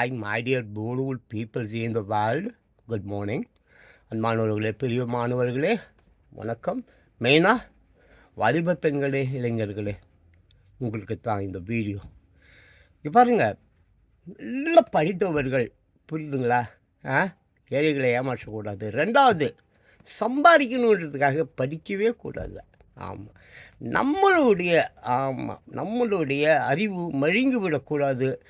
Hi my dear beautiful peoples in the world good morning அன்பானவர்களே பெரிய மாணவர்களே வணக்கம். மெயினாக வாலிப பெண்களே இளைஞர்களே உங்களுக்கு தான் இந்த வீடியோ. இப்போ பாருங்க நல்லா படித்தவர்கள் புரியுதுங்களா? ஆ? ஏழைகளை ஏமாற்றக்கூடாது. ரெண்டாவது சம்பாதிக்கணுன்றதுக்காக படிக்கவே கூடாது. ஆமாம் நம்மளுடைய ஆமாம் நம்மளுடைய அறிவு மழுங்கி விடக்கூடாது.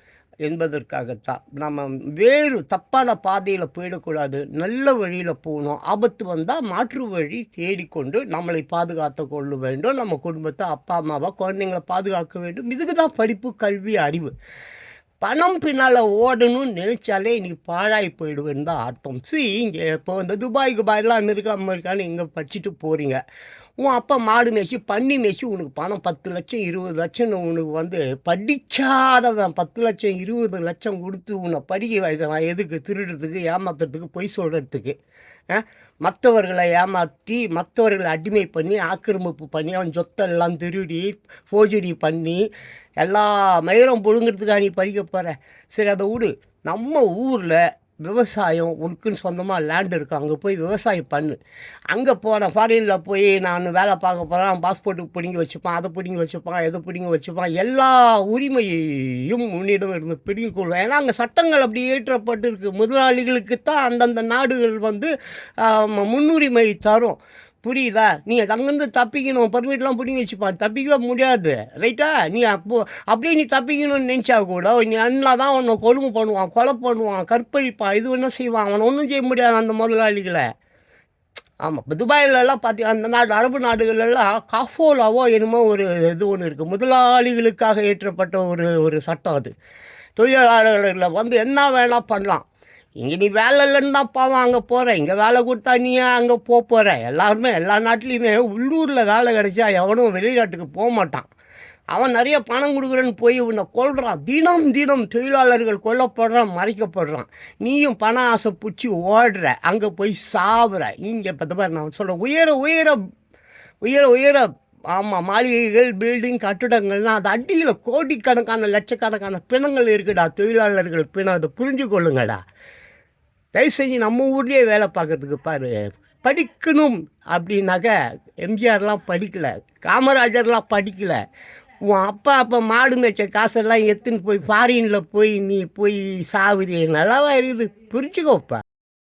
என்பதற்காகத்தான். நம்ம வேறு தப்பான பாதையில் போயிடக்கூடாது. நல்ல வழியில் போகணும். ஆபத்து வந்தால் மாற்று வழி தேடிக்கொண்டு நம்மளை பாதுகாத்து கொள்ள வேண்டும். நம்ம குடும்பத்தை அப்பா அம்மாவை குழந்தைங்களை பாதுகாக்க வேண்டும். இதுக்கு தான் படிப்பு கல்வி அறிவு. பணம் பின்னால் ஓடணும்னு நினச்சாலே இன்றைக்கி பாழாய் போயிடுவேன்னு தான் அர்த்தம். சி இங்கே இப்போ இந்த துபாய் குபாய்லாம் அமெரிக்கா அமெரிக்கான்னு இங்கே படிச்சுட்டு போகிறீங்க உன் அப்பா மாடு மேய்ச்சி பண்ணி மேய்ச்சி உனக்கு பணம் பத்து லட்சம் இருபது லட்சம்னு உனக்கு வந்து படிக்காதவன் பத்து லட்சம் இருபது லட்சம் கொடுத்து உன்னை படிக்க வைக்கிறான் எதுக்கு? திருடுறதுக்கு ஏமாத்துறதுக்கு பொய் சொல்கிறதுக்கு மற்றவர்களை ஏமாற்றி மற்றவர்களை அடிமை பண்ணி ஆக்கிரமிப்பு பண்ணி அவன் சொத்தெல்லாம் திருடி ஃபோஜரி பண்ணி எல்லா மயிரம் புழுங்கிறதுக்காக நீ படிக்க போகிற சரி அதை விடு. நம்ம ஊரில் விவசாயம் உனக்குன்னு சொந்தமாக லேண்ட் இருக்கு. அங்கே போய் விவசாயம் பண்ணு. அங்கே போனேன் ஃபாரினில் போய் நான் வேலை பார்க்க போகிறேன் பாஸ்போர்ட்டுக்கு பிடிங்கி வச்சுப்பான் அதை பிடிங்கி வச்சுப்பான் எதை பிடிங்கி வச்சுப்பான். எல்லா உரிமையையும் உன்னிடம் இருந்து பிடிங்கி கொள்வேன். ஏன்னா அங்கே சட்டங்கள் அப்படி ஏற்றப்பட்டிருக்கு முதலாளிகளுக்கு தான் அந்தந்த நாடுகள் வந்து முன்னுரிமை தரும். புரியுதா? நீ அங்கேருந்து தப்பிக்கணும். பர்மிட்லாம் பிடிங்கி வச்சுப்பான் தப்பிக்கவே முடியாது. ரைட்டா நீ அப்போ அப்படியே நீ தப்பிக்கணும்னு நினச்சா கூட நீ அண்ணா தான் உன்னை கொழும்பு பண்ணுவான் கொலை பண்ணுவான் கற்பழிப்பான் இது என்ன செய்வான்? அவனை ஒன்றும் செய்ய முடியாது அந்த முதலாளிகளை. ஆமாம் இப்போ துபாயிலெல்லாம் பார்த்தி அந்த நாடு அரபு நாடுகளெல்லாம் காஃபோலாவோ என்னமோ ஒரு இது ஒன்று இருக்குது முதலாளிகளுக்காக ஏற்றப்பட்ட ஒரு ஒரு சட்டம் அது. தொழிலாளர்களை வந்து என்ன வேணால் பண்ணலாம். இங்கே நீ வேலை இல்லைன்னு தான் பாவம் அங்கே போகிற இங்கே வேலை கொடுத்தா நீ அங்கே போக போகிற எல்லாருமே எல்லா நாட்டிலையுமே உள்ளூரில் வேலை கிடைச்சா எவனும் வெளிநாட்டுக்கு போக மாட்டான். அவன் நிறைய பணம் கொடுக்குறேன்னு போய் உன்னை கொள்கிறான் தினம் தினம் தொழிலாளர்கள் கொல்லப்படுறான் மறைக்கப்படுறான். நீயும் பண ஆசை பிடிச்சி ஓடுற அங்கே போய் சாவுற. இங்கே இப்போ பாரு நான் சொல்கிறேன் உயர உயர உயர உயர ஆமாம் மாளிகைகள் பில்டிங் கட்டிடங்கள்லாம் அது அடியில் கோடிக்கணக்கான லட்சக்கணக்கான பிணங்கள் இருக்குடா. தொழிலாளர்கள் பிணம் அதை புரிஞ்சு கொள்ளுங்கடா தயவு செஞ்சு நம்ம ஊர்லேயே வேலை பார்க்கறதுக்கு பாரு. படிக்கணும் அப்படின்னாக்க எம்ஜிஆர்லாம் படிக்கலை. காமராஜர்லாம் படிக்கலை. உன் அப்பா அப்போ மாடு மேய்ச்ச காசெல்லாம் எடுத்துன்னு போய் ஃபாரினில் போய் நீ போய் சாவுதி. நல்லாவா இருக்குது. புரிச்சுக்கோப்பா